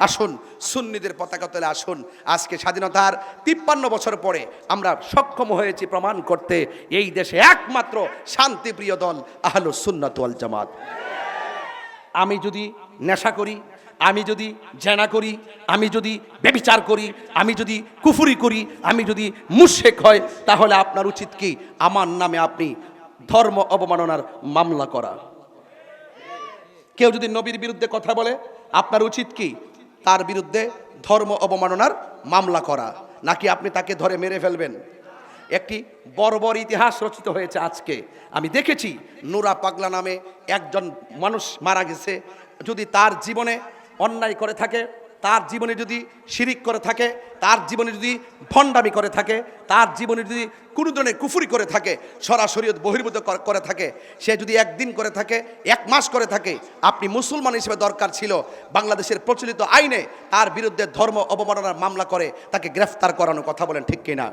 আসুন, সুন্নিদের পতাকা তোলে আসুন। আজকে স্বাধীনতার তিপ্পান্ন বছর পরে আমরা সক্ষম হয়েছি প্রমাণ করতে। এই দেশে একমাত্র শান্তিপ্রিয় দল আহলো সুন্নাতুয়াল জামাত। আমি যদি নেশা করি, আমি যদি জেনা করি, আমি যদি ব্যবিচার করি, আমি যদি কুফুরি করি, আমি যদি মুশেক হয় তাহলে আপনার উচিত কি? আমার নামে আপনি ধর্ম অবমাননার মামলা করা। কেউ যদি নবীর বিরুদ্ধে কথা বলে, আপনার উচিত কি? তার বিরুদ্ধে ধর্ম অবমাননার মামলা করা। নাকি আপনি তাকে ধরে মেরে ফেলবেন? একটি বর্বর ইতিহাস রচিত হয়েছে আজকে। আমি দেখেছি নুরা পাগলা নামে একজন মানুষ মারা গেছে। যদি তার জীবনে অন্যায় করে থাকে তার জীবনে যদি শিরিক করে থাকে, তার জীবনে যদি ভণ্ডামি করে থাকে, তার জীবনে যদি কোনো ধরনের কুফুরি করে থাকে, সরাসরি বহির্ভূত করে থাকে, সে যদি একদিন করে থাকে, এক মাস করে থাকে, আপনি মুসলমান হিসেবে দরকার ছিল, বাংলাদেশের প্রচলিত আইনে তার বিরুদ্ধে ধর্ম অবমাননার মামলা করে তাকে গ্রেফতার করানো কথা বলেন, ঠিক কিনা?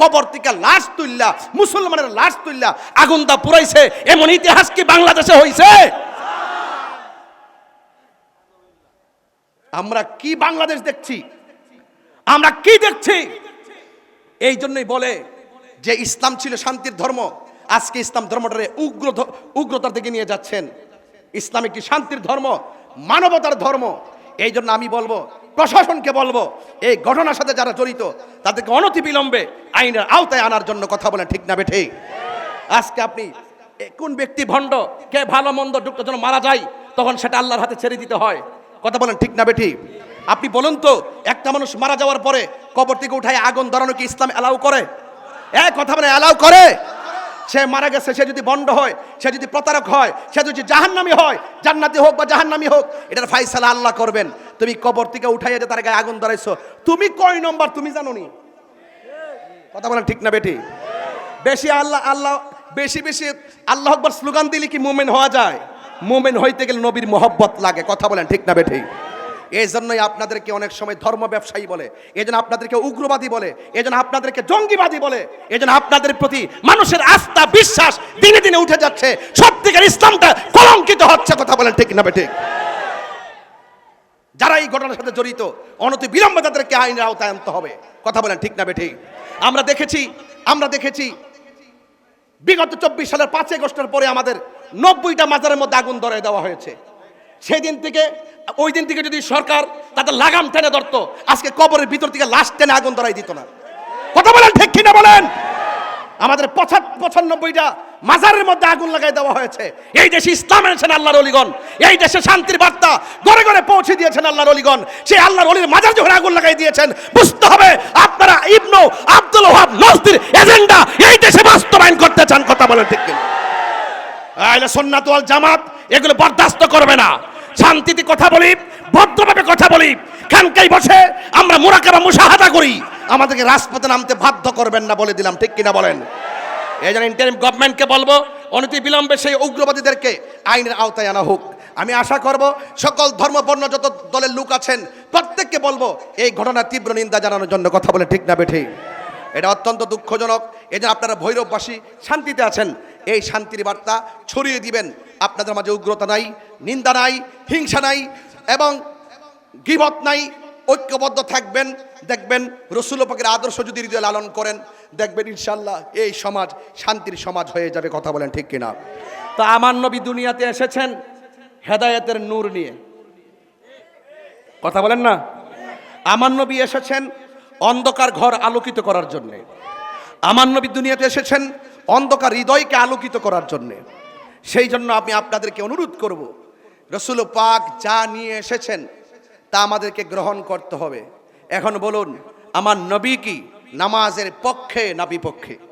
কবর থেকে লাশ তুললা মুসলমানের লাশ তুললা আগুন দা পুরাইছে, এমন ইতিহাস কি বাংলাদেশে হইছে? আমরা কি বাংলাদেশ দেখছি? আমরা কি দেখছি? এই জন্যই বলে যে ইসলাম ছিল শান্তির ধর্ম, আজকে ইসলাম ধর্মটারে উগ্র উগ্রতার দিকে নিয়ে যাচ্ছেন। ইসলাম একটি শান্তির ধর্ম, মানবতার ধর্ম। এই জন্য আমি বলব প্রশাসনকে বলব, এই ঘটনার সাথে যারা জড়িত, তাদেরকে অনতিবিলম্বে আইনের আওতায় আনার জন্য কথা বলেন ঠিক না বেঠে। আজকে আপনি কোন ব্যক্তি ভণ্ড, কে ভালো মন্দ ঢুকতে যেন মারা যায়, তখন সেটা আল্লাহর হাতে ছেড়ে দিতে হয়। কথা বলেন ঠিক না বেঠি। আপনি বলুন তো, একটা মানুষ মারা যাওয়ার পরে কবর থেকে উঠায় আগুন ধরানো কি ইসলাম অ্যালাউ করে? এ কথা বলে অ্যালাউ করে? সে মারা গেছে, সে যদি বন্ড হয়, সে যদি প্রতারক হয়, সে যদি জাহান্নামি হয়, জান্নাতি হোক বা জাহান্নামি হোক, এটার ফাইসালা আল্লাহ করবেন। তুমি কবর থেকে উঠাইয়া যে তার গায়ে আগুন ধরাইছো, তুমি কয় নম্বর তুমি জানো নি কথা বলেন ঠিক না বেটি? বেশি আল্লাহ আল্লাহ, বেশি বেশি আল্লাহ আকবর স্লোগান দিলে কি মুমেন হওয়া যায়? মুমেন হইতে গেলে নবীর মোহব্বত লাগে, কথা বলেন ঠিক না বেঠি এই জন্যই আপনাদেরকে অনেক সময় ধর্ম ব্যবসায়ী বলে এই জন্য আপনাদেরকে উগ্রবাদী বলে এই জন্য আপনাদেরকে জঙ্গিবাদী বলে এই জন্য আপনাদের প্রতি মানুষের আস্থা, বিশ্বাস দিনে দিনে উঠে যাচ্ছে। সত্যিকার ইসলামটা কলঙ্কিত হচ্ছে, কথা বলেন ঠিক না বেঠিক? যারা এই ঘটনার সাথে জড়িত, অনতি বিলম্বে তাদেরকে আইনের আওতায় আনতে হবে, কথা বলেন ঠিক না বেঠিক? আমরা দেখেছি আমরা দেখেছি, বিগত চব্বিশ সালের পাঁচই আগস্টের পরে আমাদের নব্বইটা মাজারের মধ্যে আগুন ধরে দেওয়া হয়েছে। সেই দিন থেকে, ওই দিন থেকে যদি সরকার তাদের লাগাম টেনে ধরতো, আজকে কবরের ভিতর থেকে লাশ টেনে আগুন ধরাই দিত না। কথা বলেন ঠিক কিনা বলেন? আমাদের পঁচানব্বইটা মাজারের মধ্যে আগুন লাগাই দেওয়া হয়েছে। এই দেশে ইসলাম এনেছেন আল্লাহর অলিগণ। এই দেশে শান্তির বার্তা ঘরে ঘরে পৌঁছে দিয়েছেন আল্লাহর অলিগণ। সেই আল্লাহর অলির মাজার যখন আগুন লাগাই দিয়েছেন, বুঝতে হবে আপনারা ইবনু আব্দুল ওহাব নজদির এজেন্ডা এই দেশে বাস্তবায়ন করতে চান। কথা বলেন ঠিক কিনা? সন্ন্যাত জামাত এগুলো বরদাস্ত করবে না। শান্তিতে কথা বলি, ভদ্রভাবে কথা বলি, খানকাই বসে আমরা মুরাকাবা মুশাহাদা করি। আমাদেরকে রাজপথে নামতে বাধ্য করবেন না বলে দিলাম, ঠিক কিনা বলেন? এই জন্য ইন্টারিম গভর্নমেন্টকে বলব অনতি বিলম্বে সেই উগ্রবাদীদেরকে আইনের আওতায় আনা হোক। আমি আশা করব, সকল ধর্মবর্ণ যত দলের লোক আছেন, প্রত্যেককে বলব, এই ঘটনার তীব্র নিন্দা জানানোর জন্য কথা বলে ঠিক না বেঠি। এটা অত্যন্ত দুঃখজনক। এই জন্য আপনারা ভৈরববাসী শান্তিতে আছেন। এই শান্তির বার্তা ছড়িয়ে দিবেন। আপনাদের মাঝে উগ্রতা নাই, নিন্দা নাই, হিংসা নাই এবং গিবত নাই। ঐক্যবদ্ধ থাকবেন, দেখবেন রসুল পাকের আদর্শ যদি হৃদয়ে লালন করেন, দেখবেন ইনশাল্লাহ এই সমাজ, শান্তির সমাজ হয়ে যাবে, কথা বলেন ঠিক কিনা? তো আমার নবী দুনিয়াতে এসেছেন হেদায়েতের নূর নিয়ে। কথা বলেন না? আমার নবী এসেছেন অন্ধকার ঘর আলোকিত করার জন্যে। আমার নবী দুনিয়াতে এসেছেন অন্ধকার হৃদয়কে আলোকিত করার জন্যে। সেই জন্য আমি আপনাদেরকে অনুরোধ করব, রসুল পাক যা নিয়ে এসেছেন, তা আমাদেরকে গ্রহণ করতে হবে। এখন বলুন, আমার নবী কি? নামাজের পক্ষে না বিপক্ষে?